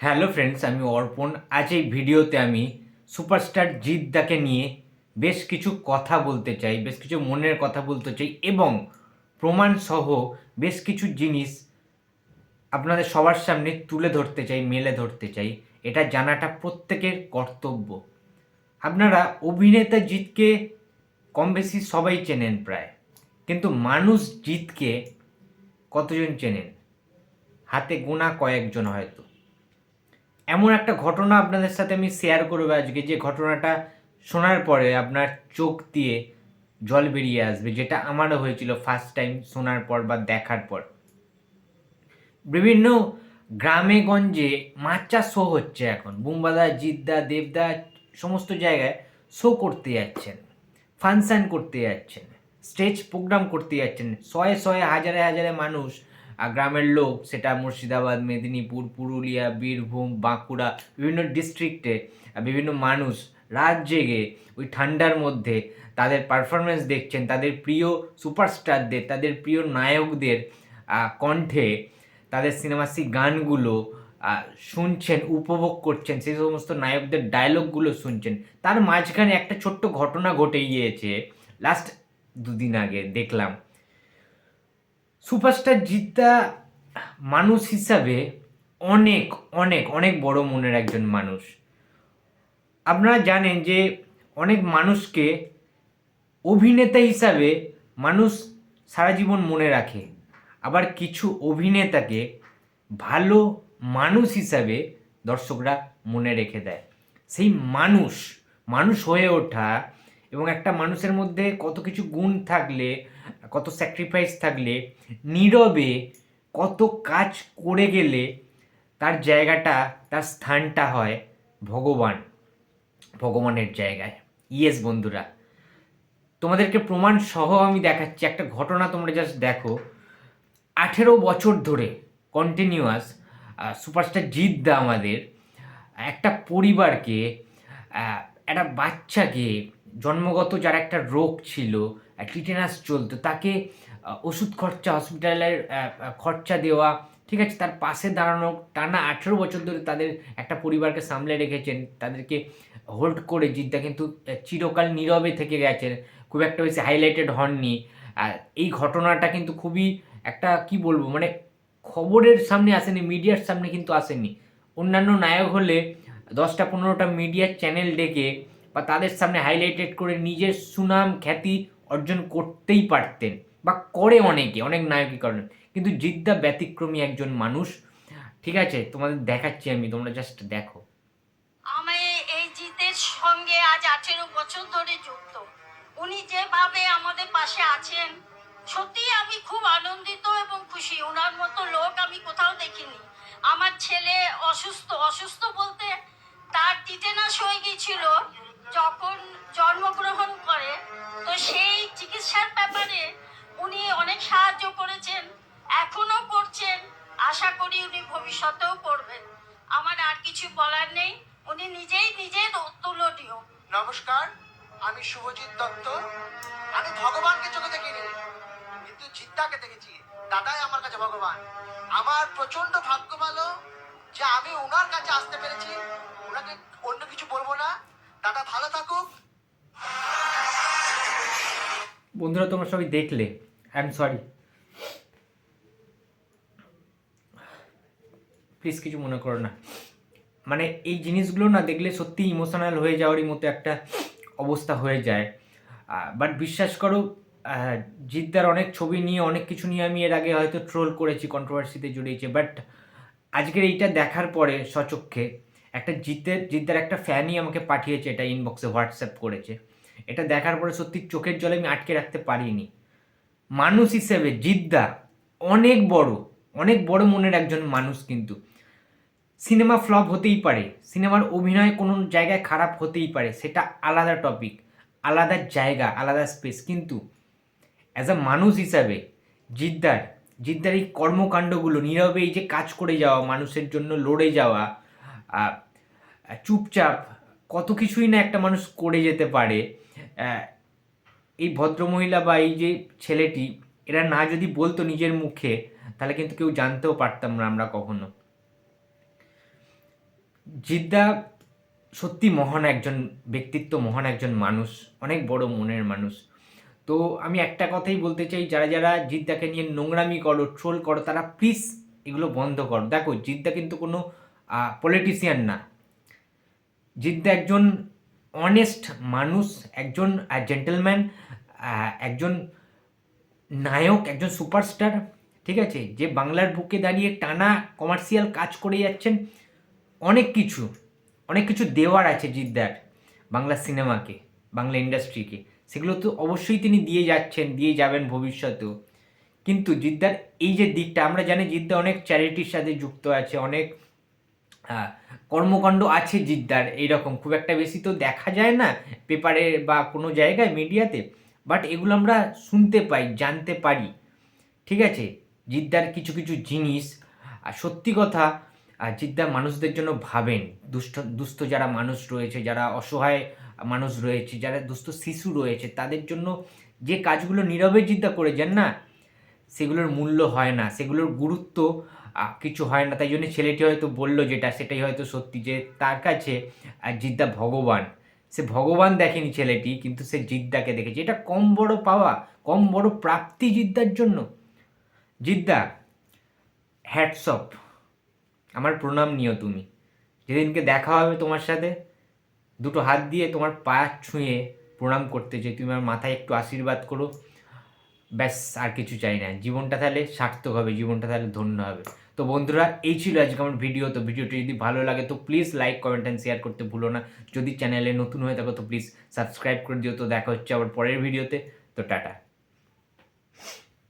Hello friends, আমি অর্পণ। আজ এই ভিডিওতে আমি সুপারস্টার জিদ্দাকে নিয়ে বেশ কিছু কথা বলতে চাই, বেশ কিছু মনের কথা বলতে চাই এবং প্রমাণ সহ বেশ কিছু জিনিস আপনাদের সবার সামনে তুলে ধরতে চাই, মেলে ধরতে চাই। এটা জানাটা প্রত্যেকের কর্তব্য। আপনারা অভিনেতা জিতকে কম বেশি সবাই চেনেন প্রায়, কিন্তু মানুষ জিতকে কতজন চেনেন? হাতে গোনা কয়েকজন হয়তো। এমন একটা ঘটনা আপনাদের সাথে আমি শেয়ার করব আজকে। যে ঘটনাটা শোনার পরে আপনার চোখ দিয়ে জল বেরিয়ে আসবে, যেটা আমারও হয়েছিল ফার্স্ট টাইম শোনার পর বা দেখার পর। বিভিন্ন গ্রামে গঞ্জে মাচা শো হচ্ছে এখন। বুম্বাদা, জিদ্দা, দেবদা সমস্ত জায়গায় শো করতে যাচ্ছেন ফাংশন করতে যাচ্ছেন স্টেজ প্রোগ্রাম করতে যাচ্ছেন। শয়ে শয়ে হাজারে হাজারে মানুষ গ্রামের লোক সেটা মুর্শিদাবাদ, মেদিনীপুর, পুরুলিয়া, বীরভূম, বাঁকুড়া, বিভিন্ন ডিস্ট্রিক্টে বিভিন্ন মানুষ রাত জেগে ওই ঠান্ডার মধ্যে তাদের পারফরমেন্স দেখছেন, তাদের প্রিয় সুপারস্টারদের তাদের প্রিয় নায়কদের কণ্ঠে তাদের সিনেমাসি গানগুলো শুনছেন, উপভোগ করছেন, সেই সমস্ত নায়কদের ডায়লগগুলো শুনছেন। তার মাঝখানে একটা ছোট্ট ঘটনা ঘটে গিয়েছে লাস্ট দুদিন আগে দেখলাম। সুপারস্টার জিদ্দা মানুষ হিসাবে অনেক অনেক অনেক বড় মনের একজন মানুষ। আপনারা জানেন যে অনেক মানুষকে অভিনেতা হিসাবে মানুষ সারা জীবন মনে রাখে। আবার কিছু অভিনেতাকে ভালো মানুষ হিসাবে দর্শকরা মনে রেখে দেয়। সেই মানুষ মানুষ হয়ে ওঠা এবং একটা মানুষের মধ্যে কত কিছু গুণ থাকলে কত স্যাক্রিফাইস থাকলে, নীরবে কত কাজ করে গেলে তার জায়গাটা, তার স্থানটা হয় ভগবান, ভগবানের জায়গায়। ইয়েস বন্ধুরা। তোমাদেরকে প্রমাণ সহ আমি দেখাচ্ছি, একটা ঘটনা তোমরা জাস্ট দেখো। আঠেরো বছর ধরে কন্টিনিউয়াস সুপারস্টার জিদ্দা আমাদের একটা পরিবারকে একটা বাচ্চাকে জন্মগত যার একটা রোগ ছিল টিটেনাস চলতো, তাকে ওষুধ খরচা, হসপিটালের খরচা দেওয়া, ঠিক আছে, তার পাশে দাঁড়ানো, টানা আঠেরো বছর ধরে তাদের একটা পরিবারকে সামলে রেখেছেন, তাদেরকে হোল্ড করে জিদ্দা কিন্তু চিরকাল নীরবে থেকে গেছেন, খুব একটা বেশি হাইলাইটেড হননি। আর এই ঘটনাটা কিন্তু খুবই একটা, কি বলব মানে খবরের সামনে আসেনি, মিডিয়ার সামনে কিন্তু আসেনি। অন্যান্য নায়ক হলে দশটা, পনেরোটা মিডিয়ার চ্যানেল ডেকে বা তাদের সামনে হাইলাইটেড করে নিজের সুনাম, খ্যাতি অর্জন করতেই পারতেন বা করে অনেকে, অনেক নায়কই করেন কিন্তু জিদ্দা ব্যতিক্রমী একজন মানুষ। ঠিক আছে, তোমাদের দেখাচ্ছি আমি, তোমরা জাস্ট দেখো। আমি এই জিতের সঙ্গে আজ আঠেরো বছর ধরে যুক্ত। উনি যেভাবে আমাদের পাশে আছেন, সত্যি আমি খুব আনন্দিত এবং খুশি। ওনার মতো লোক আমি কোথাও দেখিনি। আমার ছেলে অসুস্থ অসুস্থ বলতে তার টিটেনাস হয়ে গিয়েছিল। যখন জন্মগ্রহণ করে, তো সেই চিকিৎসার ব্যাপারে উনি অনেক সাহায্য করেছেন, এখনও করছেন, আশা করি উনি ভবিষ্যতেও করবেন। আমার আর কিছু বলার নেই, উনি নিজেই নিজের তুলনীয় নমস্কার, আমি শুভজিৎ দত্ত। আমি ভগবানকে চোখে দেখিনি, কিন্তু জিদ্দাকে দেখেছি। দাদাই আমার কাছে ভগবান। আমার প্রচণ্ড ভাগ্য ভালো যে আমি ওনার কাছে আসতে পেরেছি। ওনাকে অন্য কিছু বলব না। দাদা ভালো থাকুক। বন্ধুরা, তোমরা সবাই দেখলে। আই এম সরি প্লিজ কিছু মনে করো না। মানে এই জিনিসগুলো না দেখলে সত্যি ইমোশনাল হয়ে যাওয়ারই মতো একটা অবস্থা হয়ে যায়। বাট বিশ্বাস করো জিদ্দার অনেক ছবি নিয়ে, অনেক কিছু নিয়ে আমি এর আগে হয়তো ট্রোল করেছি কন্ট্রোভার্সিতে জড়িয়েছি। বাট আজকের এইটা দেখার পরে সচক্ষে একটা জিতের, জিদ্দার একটা ফ্যানই আমাকে পাঠিয়েছে, এটা ইনবক্সে হোয়াটসঅ্যাপ করেছে। এটা দেখার পরে সত্যি চোখের জলে আমি আটকে রাখতে পারিনি। মানুষ হিসেবে জিদ্দা অনেক বড় অনেক বড় মনের একজন মানুষ কিন্তু। সিনেমা ফ্লপ হতেই পারে, সিনেমার অভিনয় কোনো জায়গায় খারাপ হতেই পারে, সেটা আলাদা টপিক আলাদা জায়গা, আলাদা স্পেস কিন্তু অ্যাজ আ মানুষ হিসাবে জিদ্দার জিদ্দার এই কর্মকাণ্ডগুলো, নীরবে এই যে কাজ করে যাওয়া, মানুষের জন্য লড়ে যাওয়া চুপচাপ কত কিছুই না একটা মানুষ করে যেতে পারে। এই ভদ্রমহিলা বা এই যে ছেলেটি, এরা না যদি বলতো নিজের মুখে, তাহলে কিন্তু কেউ জানতেও পারতাম না আমরা কখনো। জিদ্দা সত্যি মহান একজন, ব্যক্তিত্ব মহান একজন মানুষ, অনেক বড় মনের মানুষ। তো আমি একটা কথাই বলতে চাই, যারা যারা জিদ্দাকে নিয়ে নোংরামি করো, ট্রোল করো, তারা প্লিজ এগুলো বন্ধ করো। দেখো, জিদ্দা কিন্তু কোনো পলিটিশিয়ান না। জিদ্দা একজন অনেস্ট মানুষ, একজন জেন্টেলম্যান একজন নায়ক, একজন সুপারস্টার ঠিক আছে? যে বাংলার বুকে দাঁড়িয়ে টানা কমার্শিয়াল কাজ করে যাচ্ছেন, অনেক কিছু অনেক কিছু দেওয়ার আছে জিদ্দার বাংলা সিনেমাকে, বাংলা ইন্ডাস্ট্রিকে সেগুলো তো অবশ্যই তিনি দিয়ে যাচ্ছেন, দিয়ে যাবেন ভবিষ্যতেও। কিন্তু জিদ্দার এই যে দিকটা, আমরা জানি জিদ্দা অনেক চ্যারিটির সাথে যুক্ত আছে, অনেক আহ, কর্মকাণ্ড আছে জিদ্দার এইরকম। খুব একটা বেশি তো দেখা যায় না পেপারে বা কোনো জায়গায় মিডিয়াতে বাট এগুলো আমরা শুনতে পাই জানতে পারি। ঠিক আছে? জিদ্দার কিছু কিছু জিনিস আর সত্যি কথা আর জিদ্দা মানুষদের জন্য ভাবেন। দুষ্ট দুস্থ যারা মানুষ রয়েছে যারা অসহায় মানুষ রয়েছে যারা দুস্থ শিশু রয়েছে তাদের জন্য যে কাজগুলো নীরবে জিদ্দা করে যান না সেগুলোর মূল্য হয় না। সেগুলোর গুরুত্ব কিছু হয় না, তাই জন্য ছেলেটি হয়তো বলল যেটা, সেটাই হয়তো সত্যি যে তার কাছে জিদ্দা ভগবান। সে ভগবান দেখেনি ছেলেটি, কিন্তু সে জিদ্দাকে দেখেছে। এটা কম বড় পাওয়া, কম বড় প্রাপ্তি জিদ্দার জন্য। জিদ্দা হ্যাটসঅপ আমার প্রণাম নিও তুমি। যেদিনকে দেখা হবে তোমার সাথে, দুটো হাত দিয়ে তোমার পা ছুঁয়ে প্রণাম করতে চাই। তুমি আমার মাথায় একটু আশীর্বাদ করো। ব্যাস, আর কিছু চাই না। জীবনটা তাহলে সার্থক হবে, জীবনটা তাহলে ধন্য হবে। তো বন্ধুরা, এই ছিল আজকে আমার ভিডিও তো ভিডিওটি যদি ভালো লাগে, তো please like comment and share করতে ভুলো না। যদি চ্যানেলে নতুন হয়ে থাকো, তো প্লিজ সাবস্ক্রাইব করে দিও। তো দেখা হচ্ছে আবার পরের ভিডিওতে তো টাটা।